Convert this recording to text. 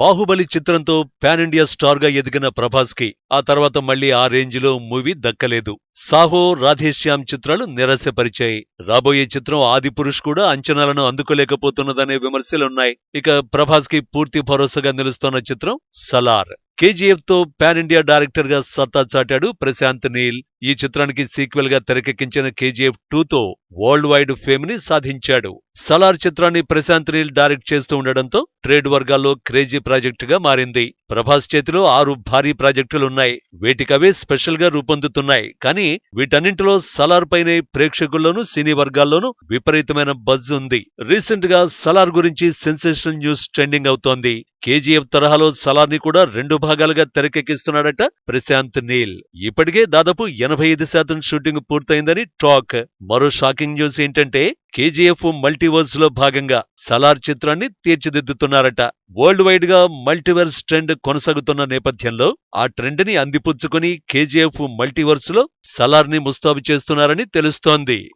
బాహుబలి చిత్రంతో pan India స్టార్గా ఎదిగిన ప్రభాస్కి ఆ తర్వాత మళ్ళీ ఆ రేంజ్లో మూవీ దక్కలేదు. సాహో రాధేశ్యామ్ చిత్రాలు నిరాశపరిచాయి రాబోయే చిత్రం ఆది పురుష్ కూడా అంచనాలను అందుకోలేకపోతున్నదనే విమర్శలున్నాయి. ఇక ప్రభాస్కి పూర్తి భరోసాగా నిలుస్తోన్న చిత్రం సలార్. కేజీఎఫ్తో పాన్ ఇండియా డైరెక్టర్గా సత్తా చాటాడు ప్రశాంత్ నీల్. ఈ చిత్రానికి సీక్వెల్గా తెరకెక్కించిన కేజీఎఫ్ టూతో వరల్డ్ వైడ్ ఫేమ్ని సాధించాడు. సలార్ చిత్రాన్ని ప్రశాంత్ నీల్ డైరెక్ట్ చేస్తూ ఉండడంతో ట్రేడ్ వర్గాల్లో క్రేజీ ప్రాజెక్టుగా మారింది. ప్రభాస్ చేతిలో ఆరు భారీ ప్రాజెక్టులున్నాయి. వేటికవే స్పెషల్గా రూపొందుతున్నాయి. కానీ వీటన్నింటిలో సలార్ పైనే ప్రేక్షకుల్లోనూ సినీ వర్గాల్లోనూ విపరీతమైన బజ్ ఉంది. రీసెంట్గా సలార్ గురించి సెన్సేషన్ న్యూస్ ట్రెండింగ్ అవుతోంది. కేజీఎఫ్ తరహాలో సలార్ని కూడా రెండు భాగాలుగా తెరకెక్కిస్తున్నాడట ప్రశాంత్ నీల్. ఇప్పటికే దాదాపు ఎనభై ఐదు శాతం షూటింగ్ పూర్తయిందని టాక్. మరో షాకింగ్ న్యూస్ ఏంటంటే కేజీఎఫ్ మల్టీవర్స్లో భాగంగా సలార్ చిత్రాన్ని తీర్చిదిద్దుతున్నారట. వరల్డ్ వైడ్గా మల్టీవర్స్ ట్రెండ్ కొనసాగుతున్న నేపథ్యంలో ఆ ట్రెండ్ని అందిపుచ్చుకుని కేజీఎఫ్ మల్టీవర్స్లో సలార్ని ముస్తాబు చేస్తున్నారని తెలుస్తోంది.